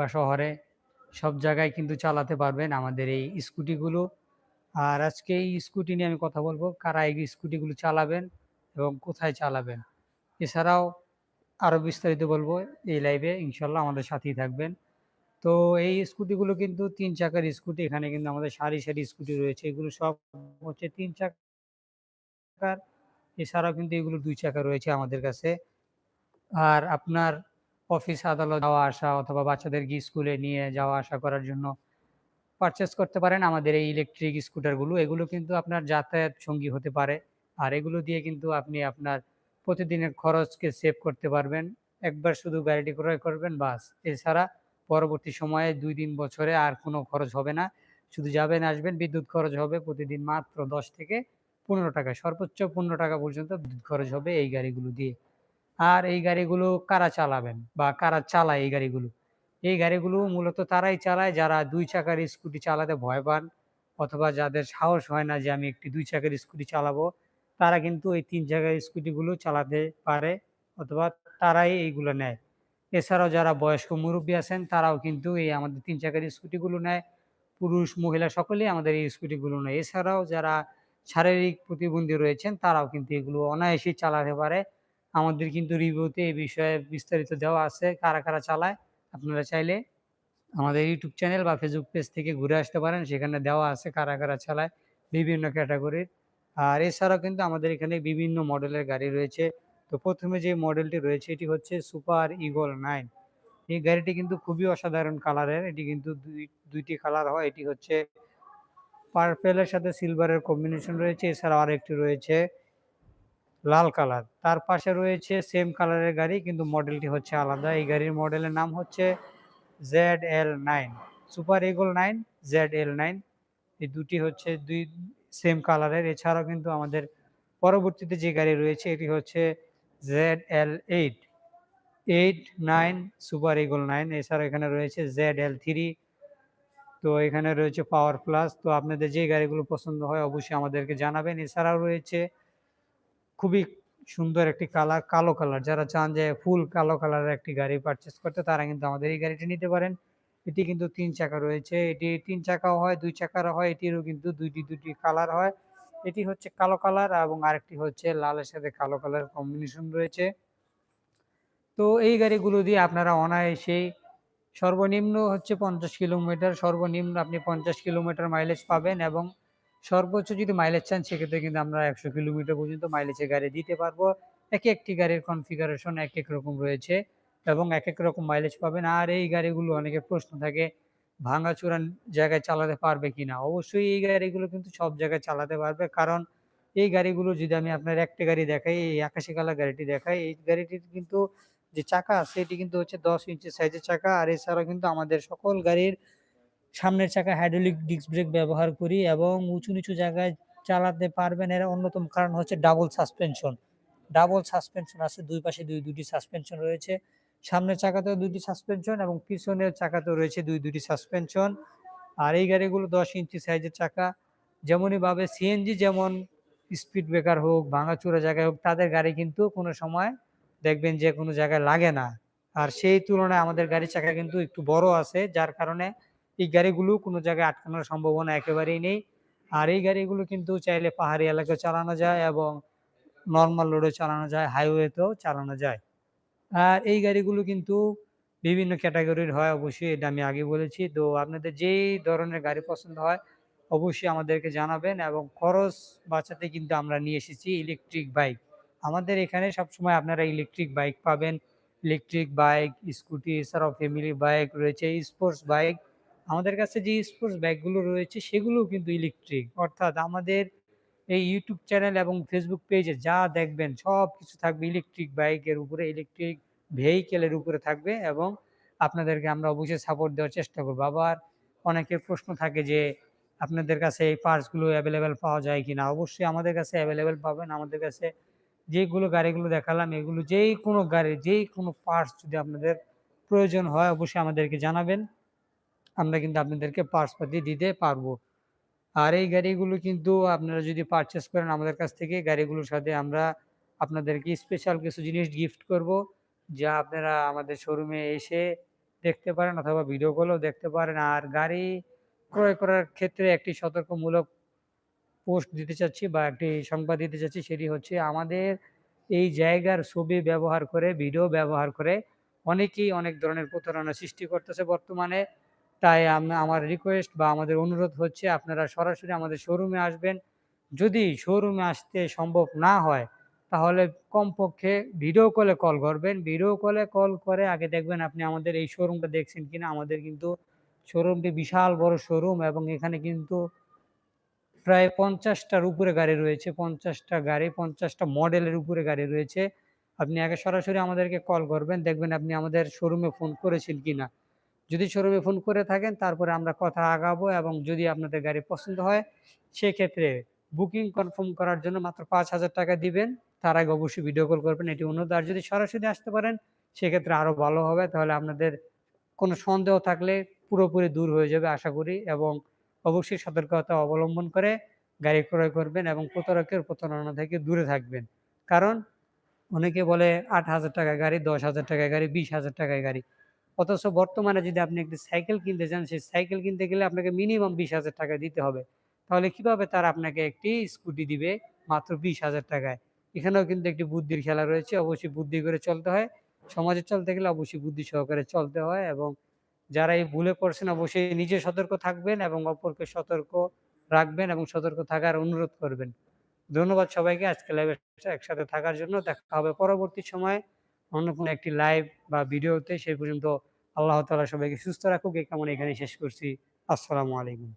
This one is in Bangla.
বা শহরে সব জায়গায় কিন্তু চালাতে পারবেন আমাদের এই স্কুটিগুলো। আর আজকে এই স্কুটি নিয়ে আমি কথা বলব কারা এই স্কুটিগুলো চালাবেন এবং কোথায় চালাবেন। এছাড়াও আরও বিস্তারিত বলব এই লাইভে ইনশাল্লাহ আমাদের সাথেই থাকবেন। তো এই স্কুটিগুলো কিন্তু তিন চাকার স্কুটি। এখানে কিন্তু আমাদের সারি, সারি স্কুটি রয়েছে। এগুলো সব হচ্ছে তিন চাকার। এছাড়াও কিন্তু এগুলো দুই চাকা রয়েছে আমাদের কাছে। আর আপনার অফিস আদালত যাওয়া আসা অথবা বাচ্চাদেরকে স্কুলে নিয়ে যাওয়া আসা করার জন্য পারচেস করতে পারেন আমাদের এই ইলেকট্রিক স্কুটারগুলো। এগুলো কিন্তু আপনার যাতায়াত সঙ্গী হতে পারে। আর এগুলো দিয়ে কিন্তু আপনি আপনার প্রতিদিনের খরচকে সেভ করতে পারবেন। একবার শুধু গাড়িটি ক্রয় করবেন, বাস। এছাড়া পরবর্তী সময়ে ২-৩ বছরে আর কোনো খরচ হবে না। শুধু যাবেন, আসবেন, বিদ্যুৎ খরচ হবে প্রতিদিন মাত্র ১০ থেকে ৳১৫ সর্বোচ্চ ৳১৫ পর্যন্ত বিদ্যুৎ খরচ হবে এই গাড়িগুলো দিয়ে। আর এই গাড়িগুলো কারা চালাবেন বা কারা চালায় এই গাড়িগুলো? এই গাড়িগুলো মূলত তারাই চালায় যারা দুই চাকার স্কুটি চালাতে ভয় পান অথবা যাদের সাহস হয় না যে আমি একটি দুই চাকার স্কুটি চালাবো, তারা কিন্তু এই তিন চাকার স্কুটিগুলো চালাতে পারে অথবা তারাই এইগুলো নেয়। এছাড়াও যারা বয়স্ক মুরুব্বি আছেন তারাও কিন্তু এই আমাদের তিন চাকার স্কুটিগুলো নেয়। পুরুষ, মহিলা সকলেই আমাদের এই স্কুটিগুলো নেয়। এছাড়াও যারা শারীরিক প্রতিবন্ধী রয়েছেন তারাও কিন্তু এগুলো অনায়াসেই চালাতে পারে। আমাদের কিন্তু রিভিউতে এই বিষয়ে বিস্তারিত দেওয়া আছে কারা, কারা চালায়। আপনারা চাইলে আমাদের ইউটিউব চ্যানেল বা ফেসবুক পেজ থেকে ঘুরে আসতে পারেন। সেখানে দেওয়া আছে কারা, কারা চালায় বিভিন্ন ক্যাটাগরির। আর এছাড়াও কিন্তু আমাদের এখানে বিভিন্ন মডেলের গাড়ি রয়েছে। তো প্রথমে যে মডেলটি রয়েছে এটি হচ্ছে সুপার ঈগল নাইন এই গাড়িটি কিন্তু খুবই অসাধারণ কালারের। এটি কিন্তু দুই ২ টি কালার হয়। এটি হচ্ছে পার্পেলের সাথে সিলভারের কম্বিনেশন রয়েছে। এছাড়াও আরেকটি রয়েছে লাল কালার। তার পাশে রয়েছে সেম কালারের গাড়ি কিন্তু মডেলটি হচ্ছে আলাদা। এই গাড়ির মডেলের নাম হচ্ছে Z L nine super eagle nine Z L nine এই দুটি হচ্ছে দুই সেম কালারের। এছাড়াও কিন্তু আমাদের পরবর্তীতে যে গাড়ি রয়েছে এটি হচ্ছে ZL8 8, 9 সুপার ঈগল 9 এছাড়াও এখানে রয়েছে জেড এল থ্রি তো এখানে রয়েছে পাওয়ার প্লাস। তো আপনাদের যে গাড়িগুলো পছন্দ হয় অবশ্যই আমাদেরকে জানাবেন। এছাড়াও রয়েছে খুবই সুন্দর একটি কালার, কালো কালার। যারা চান যে ফুল কালো কালারের একটি গাড়ি পারচেজ করতে তারা কিন্তু আমাদের এই গাড়িটি নিতে পারেন। এটি কিন্তু তিন চাকা রয়েছে। এটি তিন চাকাও হয়, দুই চাকারও হয়। এটিরও কিন্তু ২ টি ২ টি কালার হয়। এটি হচ্ছে কালো কালার এবং আরেকটি হচ্ছে লালের সাথে কালো কালার কম্বিনেশন রয়েছে। তো এই গাড়িগুলো দিয়ে আপনারা অনায়াসেই সর্বনিম্ন হচ্ছে ৫০ কিলোমিটার, সর্বনিম্ন আপনি ৫০ কিলোমিটার মাইলেজ পাবেন এবং সর্বোচ্চ যদি মাইলেজ চান সেক্ষেত্রে কিন্তু আমরা ১০০ কিলোমিটার পর্যন্ত মাইলেজের গাড়ি দিতে পারব। এক একটি গাড়ির কনফিগারেশন এক এক রকম রয়েছে এবং এক এক রকম মাইলেজ পাবেন। আর এই গাড়িগুলো অনেকের প্রশ্ন থাকে ভাঙাচোরা জায়গায় চালাতে পারবে কিনা? অবশ্যই এই গাড়িগুলো কিন্তু সব জায়গায় চালাতে পারবে। কারণ এই গাড়িগুলো যদি আমি আপনার একটা গাড়ি দেখাই, এই আকাশি কালার গাড়িটি দেখাই, এই গাড়িটির কিন্তু যে চাকা এটি কিন্তু হচ্ছে ১০ ইঞ্চি সাইজের চাকা। আর এছাড়াও কিন্তু আমাদের সকল গাড়ির সামনের চাকা হাইড্রোলিক ডিস্ক ব্রেক ব্যবহার করি এবং উঁচু নিচু জায়গায় চালাতে পারবেন। এর অন্যতম কারণ হচ্ছে ডাবল সাসপেনশন। ডাবল সাসপেনশন আছে দুই পাশে দুই দুটি সাসপেনশন রয়েছে। সামনের চাকাতেও ২ টি সাসপেনশন এবং পিছনের চাকাতেও রয়েছে দুই দুটি সাসপেনশন। আর এই গাড়িগুলো ১০ ইঞ্চি সাইজের চাকা। যেমনইভাবে সিএনজি যেমন স্পিড ব্রেকার হোক, ভাঙাচোরা জায়গায় হোক তাদের গাড়ি কিন্তু কোনো সময় দেখবেন যে কোনো জায়গায় লাগে না। আর সেই তুলনায় আমাদের গাড়ির চাকা কিন্তু একটু বড় আছে যার কারণে এই গাড়িগুলো কোনো জায়গায় আটকানোর সম্ভাবনা একেবারেই নেই। আর এই গাড়িগুলো কিন্তু চাইলে পাহাড়ি এলাকায় চালানো যায় এবং নর্মাল রোডেও চালানো যায়, হাইওয়েতেও চালানো যায়। আর এই গাড়িগুলো কিন্তু বিভিন্ন ক্যাটাগরির হয় অবশ্যই এটা আমি আগে বলেছি। তো আপনাদের যেই ধরনের গাড়ি পছন্দ হয় অবশ্যই আমাদেরকে জানাবেন এবং খরচ বাঁচাতে কিন্তু আমরা নিয়ে এসেছি ইলেকট্রিক বাইক। আমাদের এখানে সবসময় আপনারা ইলেকট্রিক বাইক পাবেন। ইলেকট্রিক বাইক, স্কুটি এছাড়াও ফ্যামিলি বাইক রয়েছে, স্পোর্টস বাইক। আমাদের কাছে যে স্পোর্টস ব্যাগগুলো রয়েছে সেগুলোও কিন্তু ইলেকট্রিক। অর্থাৎ আমাদের এই ইউটিউব চ্যানেল এবং ফেসবুক পেজে যা দেখবেন সব কিছু থাকবে ইলেকট্রিক বাইকের উপরে, ইলেকট্রিক ভেহিকেলের উপরে থাকবে এবং আপনাদেরকে আমরা অবশ্যই সাপোর্ট দেওয়ার চেষ্টা করব। আবার অনেকের প্রশ্ন থাকে যে আপনাদের কাছে এই পার্টসগুলো অ্যাভেলেবেল পাওয়া যায় কি না অবশ্যই আমাদের কাছে অ্যাভেলেবেল পাবেন। আমাদের কাছে যেগুলো গাড়িগুলো দেখালাম এগুলো যেই কোনো গাড়ির যেই কোনো পার্টস যদি আপনাদের প্রয়োজন হয় অবশ্যই আমাদেরকে জানাবেন। আমরা কিন্তু আপনাদেরকে পার্টস পাতি দিতে পারব। আর এই গাড়িগুলো কিন্তু আপনারা যদি পারচেজ করেন আমাদের কাছ থেকে গাড়িগুলোর সাথে আমরা আপনাদেরকে স্পেশাল কিছু জিনিস গিফট করব। যা আপনারা আমাদের শোরুমে এসে দেখতে পারেন অথবা ভিডিও কলেও দেখতে পারেন। আর গাড়ি ক্রয় করার ক্ষেত্রে একটি সতর্কমূলক পোস্ট দিতে চাচ্ছি বা একটি সংবাদ দিতে চাচ্ছি সেটি হচ্ছে আমাদের এই জায়গার ছবি ব্যবহার করে, ভিডিও ব্যবহার করে অনেকেই অনেক ধরনের প্রতারণা সৃষ্টি করতেছে বর্তমানে। তাই আমার রিকোয়েস্ট বা আমাদের অনুরোধ হচ্ছে আপনারা সরাসরি আমাদের শোরুমে আসবেন। যদি শোরুমে আসতে সম্ভব না হয় তাহলে কমপক্ষে ভিডিও কলে কল করবেন। ভিডিও কলে কল করে আগে দেখবেন আপনি আমাদের এই শোরুমটা দেখছেন কিনা। আমাদের কিন্তু শোরুমটি বিশাল বড় শোরুম এবং এখানে কিন্তু প্রায় পঞ্চাশটার উপরে গাড়ি রয়েছে। পঞ্চাশটা গাড়ি, পঞ্চাশটা মডেলের উপরে গাড়ি রয়েছে। আপনি আগে সরাসরি আমাদেরকে কল করবেন। দেখবেন আপনি আমাদের শোরুমে ফোন করেছেন কিনা। যদি শোরুমে ফোন করে থাকেন তারপরে আমরা কথা আগাবো এবং যদি আপনাদের গাড়ি পছন্দ হয় সেক্ষেত্রে বুকিং কনফার্ম করার জন্য মাত্র ৳৫,০০০ দিবেন। তার আগে অবশ্যই ভিডিও কল করবেন এটি অনুরোধ। আর যদি সরাসরি আসতে পারেন সেক্ষেত্রে আরও ভালো হবে। তাহলে আপনাদের কোনো সন্দেহ থাকলে পুরোপুরি দূর হয়ে যাবে আশা করি এবং অবশ্যই সতর্কতা অবলম্বন করে গাড়ি ক্রয় করবেন এবং প্রতারকের প্রতারণা থেকে দূরে থাকবেন। কারণ অনেকে বলে ৳৮,০০০ গাড়ি, ৳১০,০০০ গাড়ি, ৳২০,০০০ গাড়ি। অথচ বর্তমানে যদি আপনি একটি সাইকেল কিনতে চান, সেই সাইকেল কিনতে গেলে আপনাকে মিনিমাম ৳২০,০০০ দিতে হবে। তাহলে কীভাবে তারা আপনাকে একটি স্কুটি দিবে মাত্র ৳২০,০০০ এখানেও কিন্তু একটি বুদ্ধির খেলা রয়েছে। অবশ্যই বুদ্ধি করে চলতে হয়। সমাজে চলতে গেলে অবশ্যই বুদ্ধি সহকারে চলতে হয় এবং যারা এই ভুলে পড়ছেন অবশ্যই নিজে সতর্ক থাকবেন এবং অপরকে সতর্ক রাখবেন এবং সতর্ক থাকার অনুরোধ করবেন। ধন্যবাদ সবাইকে আজকে লাইভে একসাথে থাকার জন্য। দেখা হবে পরবর্তী সময়ে অন্য কোনো একটি লাইভ বা ভিডিওতে। সেই পর্যন্ত আল্লাহ তালা সবাইকে সুস্থ রাখুক এই কামনা এখানে শেষ করছি। আসসালামু আলাইকুম।